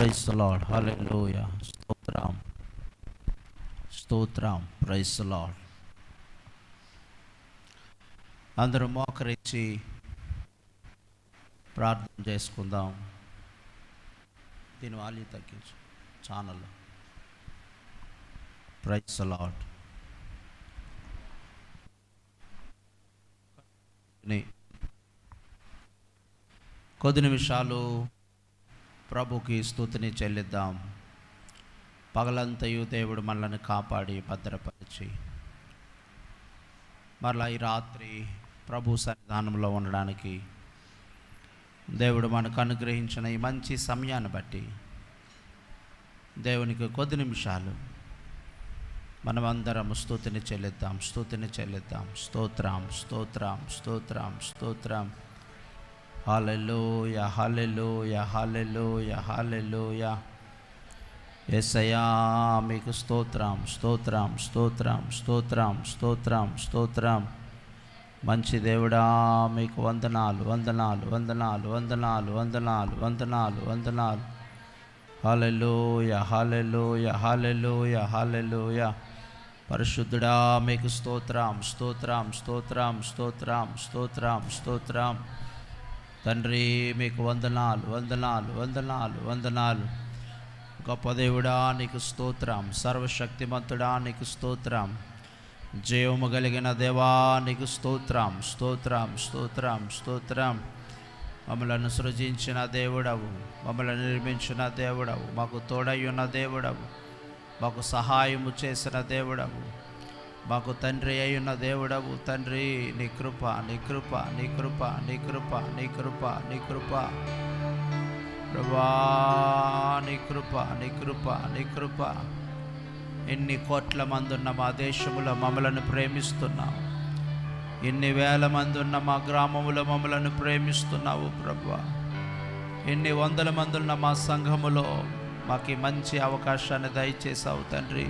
Price lord హల్లెలూయ స్తోత్రం స్తోత్రం price lord అందరూ మోకరించి ప్రార్థన చేసుకుందాం. దీని వాల్యూ తగ్గించు. ఛానల్. ప్రైస్ లాడ్ కొద్ది నిమిషాలు ప్రభుకి స్థుతిని చెల్లిద్దాం. పగలంతయు దేవుడు మనల్ని కాపాడి భద్రపరిచి మరలా ఈ రాత్రి ప్రభు సన్నిధానంలో ఉండడానికి దేవుడు మనకు అనుగ్రహించిన ఈ మంచి సమయాన్ని బట్టి దేవునికి కొద్ది నిమిషాలు మనమందరం స్థుతిని చెల్లిద్దాం స్థుతిని చెల్లిద్దాం. స్తోత్రం స్తోత్రం స్తోత్రం స్తోత్రం. Hallelujah hallelujah hallelujah hallelujah Yesayya మీకు స్తోత్రం స్తోత్రం స్తోత్రం స్తోత్రం స్తోత్రం స్తోత్రం. మంచి దేవుడా మీకు వందనాలు వందనాలు వందనాలు వందనాలు వందనాలు వందనాలు వందనాలు. హాలెలూయ హాలెలూయ హాలెలూయ హాలెలూయ పరిశుద్ధుడా మీకు స్తోత్రం స్తోత్రం స్తోత్రం స్తోత్రం స్తోత్రం స్తోత్రం. తండ్రి మీకు వందనాలు వందనాలు వందనాలు వందనాలు. గొప్ప దేవుడా నీకు స్తోత్రం. సర్వశక్తిమంతుడా నీకు స్తోత్రం. జయము కలిగిన దేవా నీకు స్తోత్రం. స్తోత్రం స్తోత్రం స్తోత్రం. మమ్మలను సృజించిన దేవుడవు. మమ్మల్ని నిర్మించిన దేవుడవు. మాకు తోడయ్యున్న దేవుడవు. మాకు సహాయము చేసిన దేవుడవు. మాకు తండ్రి అయ్యున్న దేవుడవు తండ్రి నీ కృప నీ కృప నీ కృప నీ కృప నీ కృప నీ కృప. ప్రభా నీ కృప నీ కృప నీ కృప. ఎన్ని కోట్ల మంది ఉన్న మా దేశంలో మమ్మలను ప్రేమిస్తున్నావు. ఎన్ని వేల మంది ఉన్న మా గ్రామములో మమ్మలను ప్రేమిస్తున్నావు ప్రభా. ఎన్ని వందల మంది ఉన్న మా సంఘములో మాకు మంచి అవకాశాన్ని దయచేసావు తండ్రి.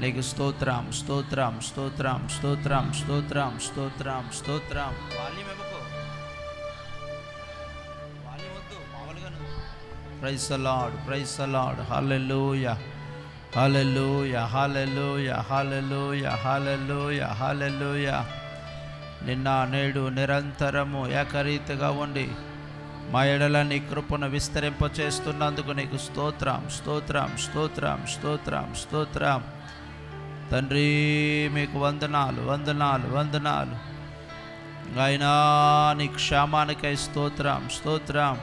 నీకు స్తోత్రం స్తోత్రం స్తోత్రం స్తోత్రం స్తోత్రం స్తోత్రం స్తోత్రం వాల్యూమ్ ఇవ్వకు వాల్యూమ్ వద్దు మామూలుగా praise Lord praise Lord hallelujah hallelujah hallelujah hallelujah hallelujah hallelujah నిన్న నేడు నిరంతరము ఏకరీతిగా ఉండి మా ఎడల నీ కృపను విస్తరింపచేస్తున్నందుకు నీకు స్తోత్రం స్తోత్రం స్తోత్రం స్తోత్రం స్తోత్రం. తండ్రి మీకు వందనాలు వందనాలు వందనాలు. అయినా నీ క్షేమానికై స్తోత్రం స్తోత్రం.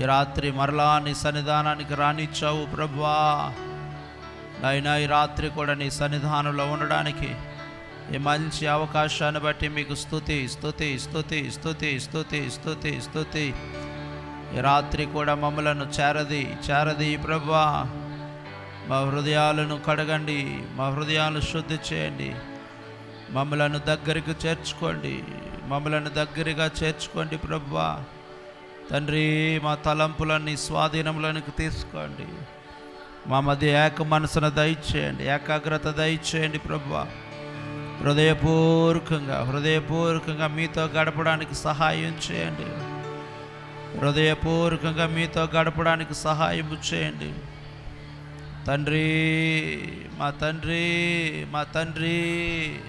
ఈ రాత్రి మరలా నీ సన్నిధానానికి రానిచ్చావు ప్రభువా. అయినా ఈ రాత్రి కూడా నీ సన్నిధానంలో ఉండడానికి ఈ మంచి అవకాశాన్ని బట్టి మీకు స్థుతి స్థుతి స్థుతి స్థుతి స్థుతి స్థుతి స్థుతి ఈ రాత్రి కూడా మమ్మలను చేరది చేరది ప్రభువా. మా హృదయాలను కడగండి మా హృదయాలను శుద్ధి చేయండి. మమ్మలను దగ్గరికి చేర్చుకోండి మమ్మలను దగ్గరగా చేర్చుకోండి ప్రభువా. తండ్రి మా తలంపులన్నీ స్వాధీనంలోనికి తీసుకోండి. మా మధ్య ఏక మనసును దయచేయండి ఏకాగ్రత దయచేయండి ప్రభువ. హృదయపూర్వకంగా హృదయపూర్వకంగా మీతో గడపడానికి సహాయం చేయండి. హృదయపూర్వకంగా మీతో గడపడానికి సహాయం చేయండి. తండ్రి మా తండ్రి మా తండ్రి.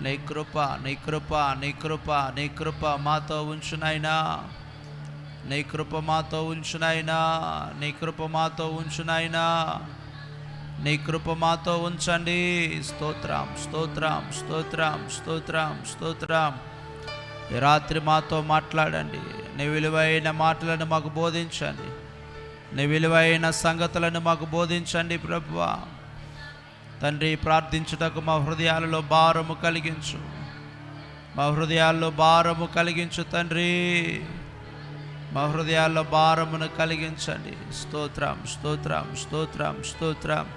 నీ కృప నీ కృప నీ కృప నీ కృప మాతో ఉంచునైనా నీ కృప మాతో ఉంచునైనా నీ కృప మాతో ఉంచునైనా నీ కృప మాతో ఉంచండి. స్తోత్రం స్తోత్రం స్తోత్రం స్తోత్రం స్తోత్రం. రాత్రి మాతో మాట్లాడండి. నీ విలువైన మాటలను మాకు బోధించండి. నీ విలువైన సంగతులను మాకు బోధించండి ప్రభువా. తండ్రి ప్రార్థించుటకు మా హృదయాలలో భారము కలిగించు. మా హృదయాల్లో భారము కలిగించు తండ్రి. మా హృదయాల్లో భారమును కలిగించండి. స్తోత్రం స్తోత్రం స్తోత్రం స్తోత్రం.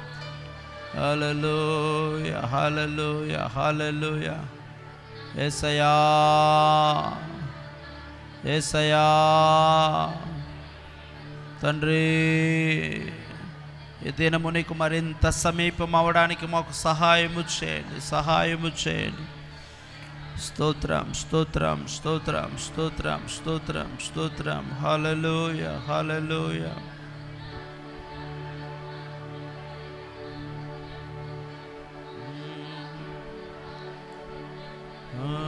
హలలోయ హలలోయ హలలోయ ఏసయా ఏసయా తండ్రి ఈ దినము నీకు మరింత సమీపం అవడానికి మాకు సహాయము చేయండి సహాయము చేయండి. స్తోత్రం స్తోత్రం స్తోత్రం స్తోత్రం స్తోత్రం స్తోత్రం. హలలోయ హలలోయ Oh.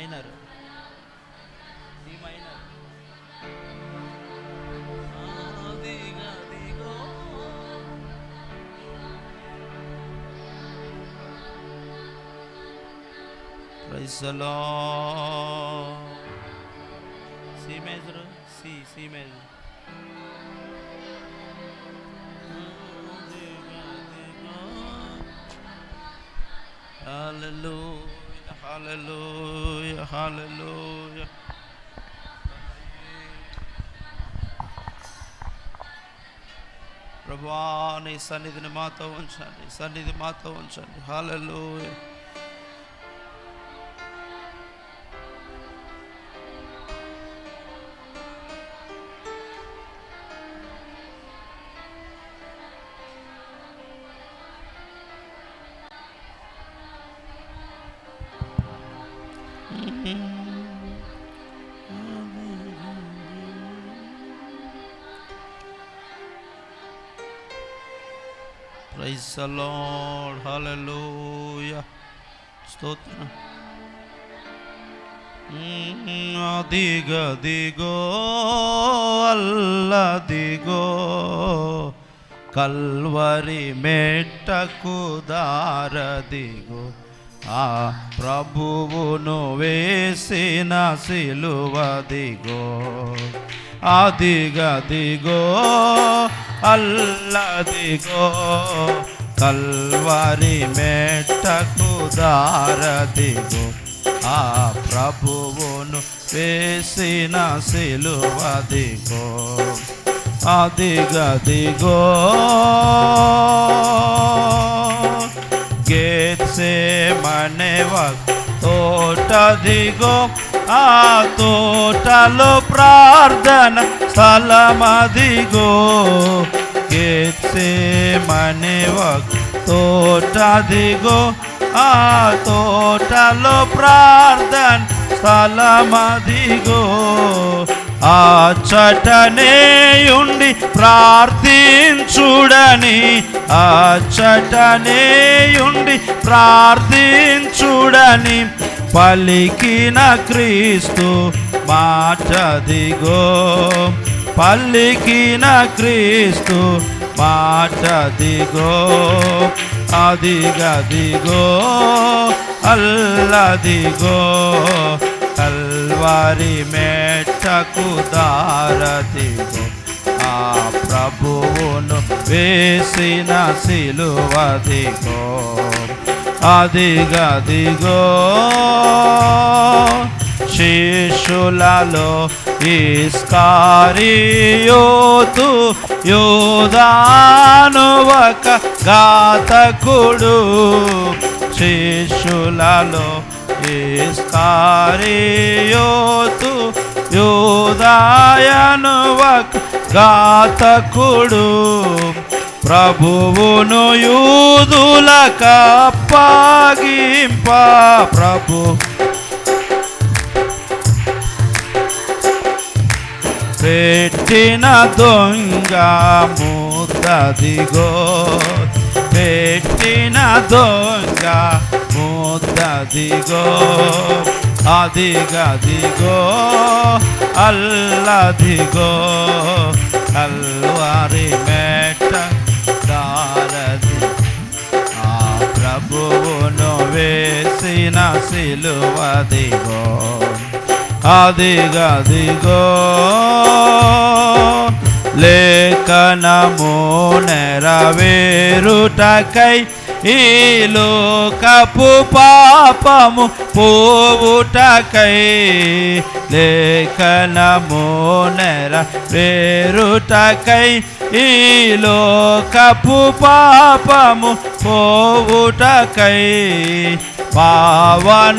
minor. D minor. Praise the Lord. C major. C, C major. Hallelujah. Hallelujah, hallelujah. ప్రభా నీ సన్నిధిని మాతో ఉంచండి సన్నిధి మాతో ఉంచండి హాలూయ ప్రైజ్ అలాడ్ లార్డ్ హల్లెలూయా స్తోత్రం దిగో అదిగదిగో అల్లదిగో కల్వరి మెట్టకు దారదిగో ఆ ప్రభువును వేసిన సిలువదిగో అదిగదిగో అల్లదిగో కల్వరి మెట్టకు దారదిగో. ఆ ప్రభువును వేసిన సిలువదిగో. అదిగదిగో గేట్సే మనేవ తోటదిగో. ఆ తోటలో ప్రార్థన స్థలమదిగో. గేట్సే మనేవ తోటదిగో. ఆ తోటలో ప్రార్థన స్థలమదిగో. ఆ చటనేయుండి ప్రార్థించుడని ఆ చటనేయుండి ప్రార్థించుడని పలికిన క్రీస్తు మాటదిగో పలికిన క్రీస్తు మాటదిగో అదిగదిగో అల్లదిగో. కల్వారి మేటకు దారదిగో. ఆ ప్రభువును వేసిన సిలువదిగో. అదిగదిగో శిష్యులలో ఇస్కారియోతు యోదాను ఒక ఘాతకుడు. శిష్యులలో ఇస్కారియోతు యోదాయను ఒక ఘాతకుడు. ప్రభువును యూదులకప్పగింప ప్రభు. పెట్టిన దొంగ ముద్దదిగో పెట్టిన దొంగ ముద్దదిగో అదిగదిగో అల్లదిగో కల్వారి మేట వేసిన సిలువదిగో అదిగదిగో లేఖనము నెరవేరుటకై ఈ లోకపు పాపము పోవుటకై లేఖనము నెరవేరుటకై ఈ లోకపు పాపము పోవుటకై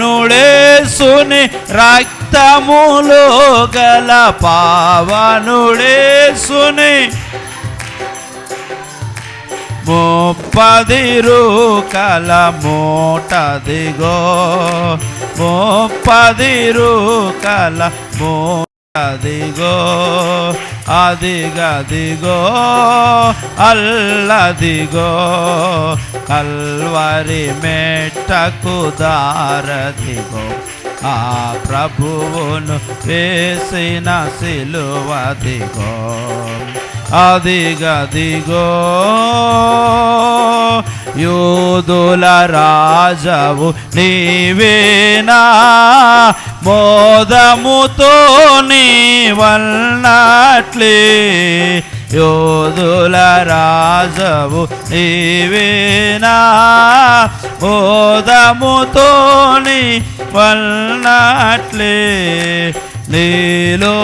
పావనుడేసుని రక్తములో గల పావనుడేసుని ముప్పదిరు కల మూటదిగో ముప్పదిరు కల మూటదిగో అదిగదిగో అల్లదిగో కల్వరి మెట్టకు దారదిగో ఆ ప్రభువును వేసిన సిలువదిగో అదిగదిగో యూదుల రాజవు నీవేనా? మోదముతో నీ వల్నట్లే యోధుల రాజవు నీవేనా? మోదముతో నీ వల్నట్లే నీలో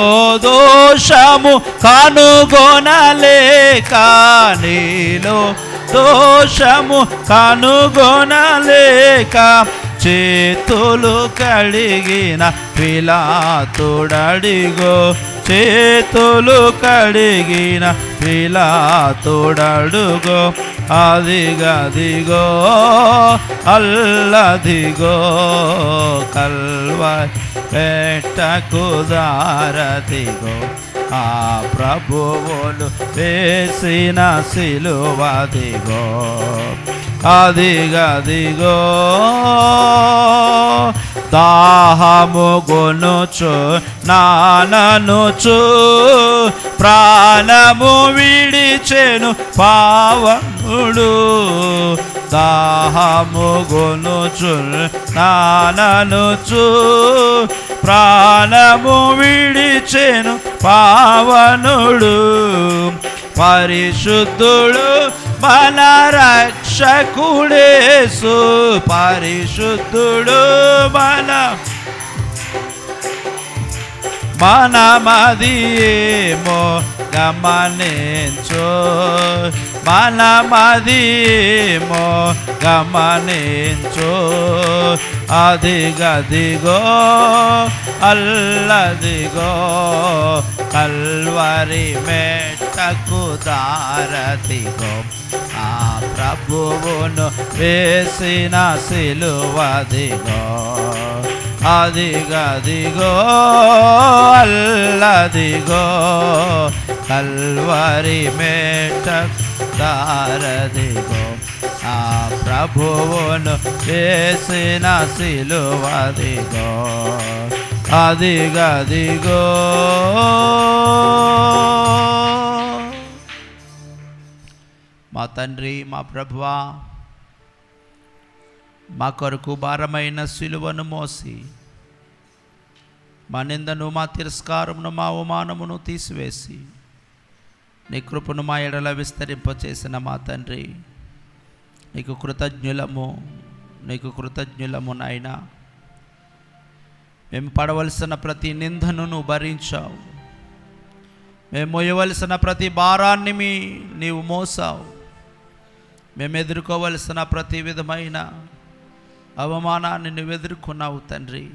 దోషము కనుగొనలేక నీలో దోషము కనుగొనలేక చేతులు కడిగిన పిలాతుడడిగో. చేతులు కడిగిన పిలాతుడడుగో. అదిగదిగో అల్లదిగో. కల్వ పెట్టకు దారదిగో. ఆ ప్రభువులు వేసిన సిలువదిగో. అదిగదిగో దాహము గొనుచు నాననుచు ప్రాణము విడిచెను పావనుడు దాహము గొనుచు నాననుచు ప్రాణము విడిచెను పావనుడు. పరిశుద్ధుడు మన రక్షకుడేసు పరిశుద్ధుడు మన మనమదియేమో గమనించో. మనమదియేమో గమనించు. అదిగదిగో అల్లదిగో కల్వరి మెట్టకు దారదిగో. ఆ ప్రభువును వేసిన సిలువదిగో. అదిగదిగో అల్లదిగో కల్వరి మెట్టకు తారదిగో ఆ ప్రభువును వేసిన సిలువదిగో. అదిగదిగో. మా తండ్రి మా ప్రభువా మా కొరకు భారమైన సిలువను మోసి మా నిందను మా తిరస్కారమును మా అవమానమును తీసివేసి నీ కృపను మా ఎడల విస్తరింపచేసిన మా తండ్రి. నీకు కృతజ్ఞులము నీకు కృతజ్ఞులము నాయన. మేము పడవలసిన ప్రతి నిందను నువ్వు భరించావు. మేము మోయవలసిన ప్రతి భారాన్ని మీ నీవు మోసావు. మేము ఎదుర్కోవలసిన ప్రతి విధమైన అవమానాన్ని నువ్వు ఎదుర్కొన్నావు తండ్రి.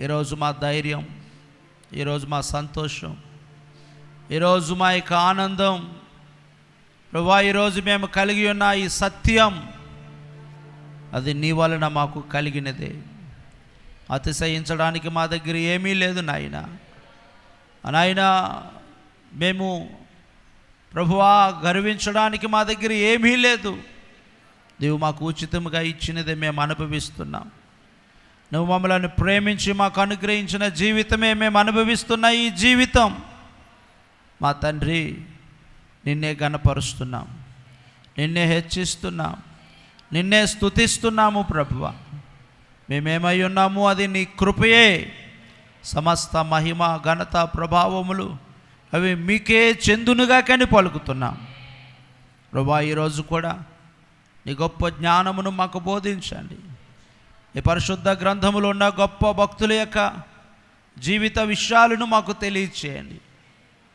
ఈరోజు మా ధైర్యం ఈరోజు మా సంతోషం ఈరోజు మా యొక్క ఆనందం. ప్రభా ఈరోజు మేము కలిగి ఉన్న ఈ సత్యం అది నీ వలన మాకు కలిగినదే. అతిశయించడానికి మా దగ్గర ఏమీ లేదు నాయన. నాయన మేము ప్రభువా గర్వించడానికి మా దగ్గర ఏమీ లేదు. నీవు మాకు ఉచితముగా ఇచ్చినదే మేము అనుభవిస్తున్నాం. నువ్వు మమ్మల్ని ప్రేమించి మాకు అనుగ్రహించిన జీవితమే మేము అనుభవిస్తున్న ఈ జీవితం. మా తండ్రి నిన్నే గనపరుస్తున్నాం నిన్నే హెచ్చిస్తున్నాం. నిన్నే స్తుతిస్తున్నాము ప్రభువ. మేమేమై ఉన్నాము అది నీ కృపయే. సమస్త మహిమ ఘనత ప్రభావములు అవి మీకే చెందునుగా కానీ పలుకుతున్నాం. ప్రభా ఈరోజు కూడా నీ గొప్ప జ్ఞానమును మాకు బోధించండి. ఈ పరిశుద్ధ గ్రంథములో ఉన్న గొప్ప భక్తుల యొక్క జీవిత విషయాలను మాకు తెలియచేయండి.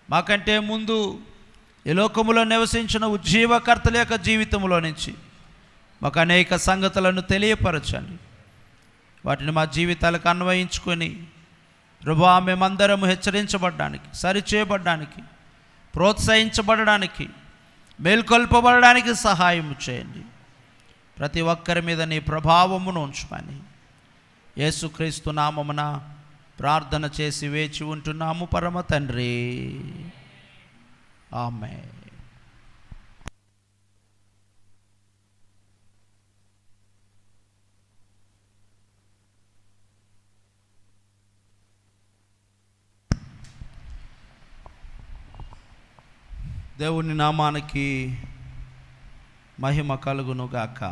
మాకంటే ముందు ఈ లోకములో నివసించిన ఉజ్జీవకర్తల యొక్క జీవితంలో నుంచి మాకు అనేక సంగతులను తెలియపరచండి. వాటిని మా జీవితాలకు అన్వయించుకొని రుబా మేమందరము హెచ్చరించబడడానికి సరిచేయబడడానికి ప్రోత్సహించబడడానికి మేల్కొల్పబడడానికి సహాయం చేయండి. ప్రతి ఒక్కరి మీద నీ ప్రభావమును ఉంచుమని. యేసుక్రీస్తు నామమున ప్రార్థన చేసి వేచి ఉంటున్నాము పరమ తండ్రి. ఆమె దేవుని నామానికి మహిమ కలుగునుగాక.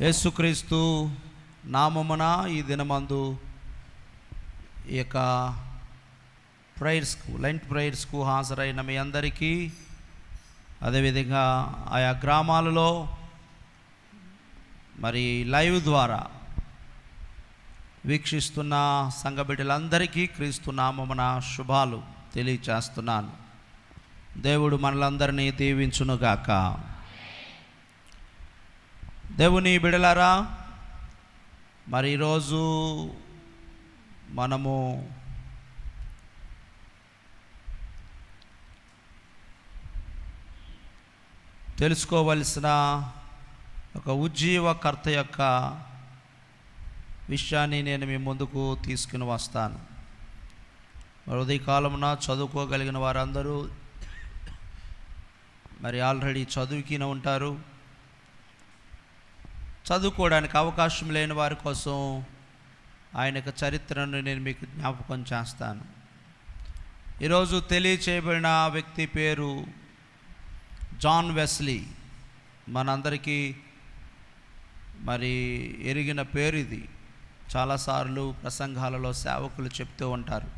యేసుక్రీస్తు నామమున ఈ దినమందు ఈ యొక్క ప్రేయర్స్కు లెంట్ ప్రేయర్స్కు హాజరైన మీ అందరికీ. అదేవిధంగా ఆయా గ్రామాలలో మరి లైవ్ ద్వారా వీక్షిస్తున్న సంఘ బిడ్డలందరికీ క్రీస్తు నామమున శుభాలు తెలియచేస్తున్నాను. దేవుడు మనలందరినీ దీవించునుగాక. దేవుని బిడలారా మరి ఈరోజు మనము తెలుసుకోవలసిన ఒక ఉజ్జీవకర్త యొక్క విషయాన్ని నేను మీ ముందుకు తీసుకుని వస్తాను. మరి ఉదయకాలమున చదువుకోగలిగిన వారందరూ మరి ఆల్రెడీ చదువుకిన ఉంటారు. చదువుకోవడానికి అవకాశం లేని వారి కోసం ఆయన యొక్క చరిత్రను నేను మీకు జ్ఞాపకం చేస్తాను. ఈరోజు తెలియచేయబడిన వ్యక్తి పేరు జాన్ వెస్లీ. మనందరికీ మరి ఎరిగిన పేరు ఇది. చాలాసార్లు ప్రసంగాలలో సేవకులు చెప్తూ ఉంటారు.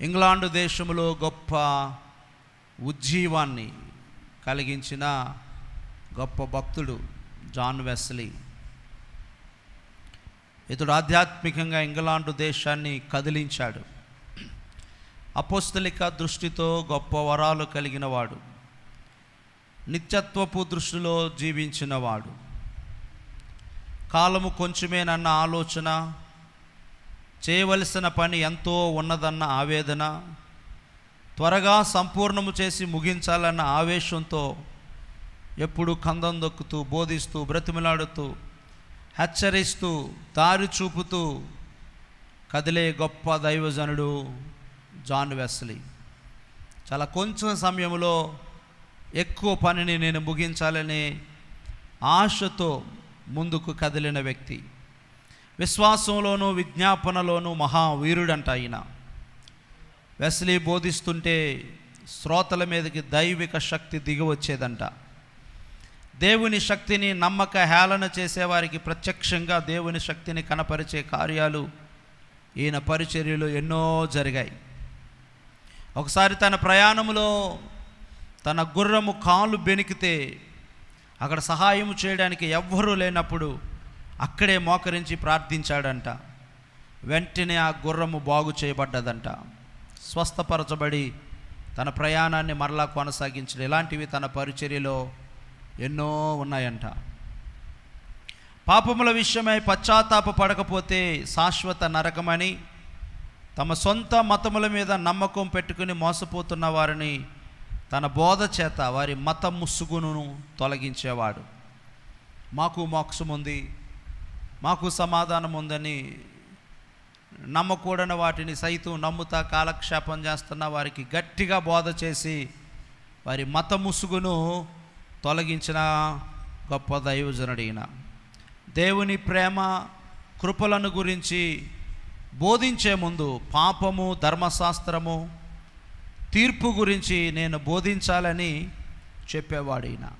ఇంగ్లాండు దేశంలో గొప్ప ఉజ్జీవాన్ని కలిగించిన గొప్ప భక్తుడు జాన్ వెస్లీ. ఇతడు ఆధ్యాత్మికంగా ఇంగ్లాండు దేశాన్ని కదిలించాడు. అపోస్తలిక దృష్టితో గొప్ప వరాలు కలిగిన వాడు నిత్యత్వపు దృష్టిలో జీవించినవాడు. కాలము కొంచెమేనన్న ఆలోచన చేయవలసిన పని ఎంతో ఉన్నదన్న ఆవేదన త్వరగా సంపూర్ణము చేసి ముగించాలన్న ఆవేశంతో ఎప్పుడు కందం దొక్కుతూ బోధిస్తూ బ్రతిమలాడుతూ హెచ్చరిస్తూ దారి చూపుతూ కదిలే గొప్ప దైవజనుడు జాన్ వెస్లీ. చాలా కొంచెం సమయంలో ఎక్కువ పనిని నేను ముగించాలని ఆశతో ముందుకు కదిలిన వ్యక్తి. విశ్వాసంలోనూ విజ్ఞాపనలోనూ మహావీరుడంట ఆయన వెస్లీ బోధిస్తుంటే శ్రోతల మీదకి దైవిక శక్తి దిగి వచ్చేదంట. దేవుని శక్తిని నమ్మక హేళన చేసేవారికి ప్రత్యక్షంగా దేవుని శక్తిని కనపరిచే కార్యాలు ఈయన పరిచర్యలు ఎన్నో జరిగాయి. ఒకసారి తన ప్రయాణంలో తన గుర్రము కాలు బెనికితే అక్కడ సహాయం చేయడానికి ఎవ్వరూ లేనప్పుడు అక్కడే మోకరించి ప్రార్థించాడంట. వెంటనే ఆ గుర్రము బాగు చేయబడ్డదంట. స్వస్థపరచబడి తన ప్రయాణాన్ని మరలా కొనసాగించడం. ఇలాంటివి తన పరిచర్యలో ఎన్నో ఉన్నాయంట. పాపముల విషయమై పశ్చాత్తాప పడకపోతే శాశ్వత నరకమని తమ సొంత మతముల మీద నమ్మకం పెట్టుకుని మోసపోతున్న వారిని తన బోధ చేత వారి మత ముసుగును తొలగించేవాడు. మాకు మోక్షం ఉంది మాకు సమాధానం ఉందని నమ్మకూడని వాటిని సైతం నమ్ముతా కాలక్షేపం చేస్తున్న వారికి గట్టిగా బోధ చేసి వారి మత ముసుగును తొలగించిన గొప్ప దైవజనుడైన. దేవుని ప్రేమ కృపలను గురించి బోధించే ముందు పాపము ధర్మశాస్త్రము తీర్పు గురించి నేను బోధించాలని చెప్పేవాడైనా.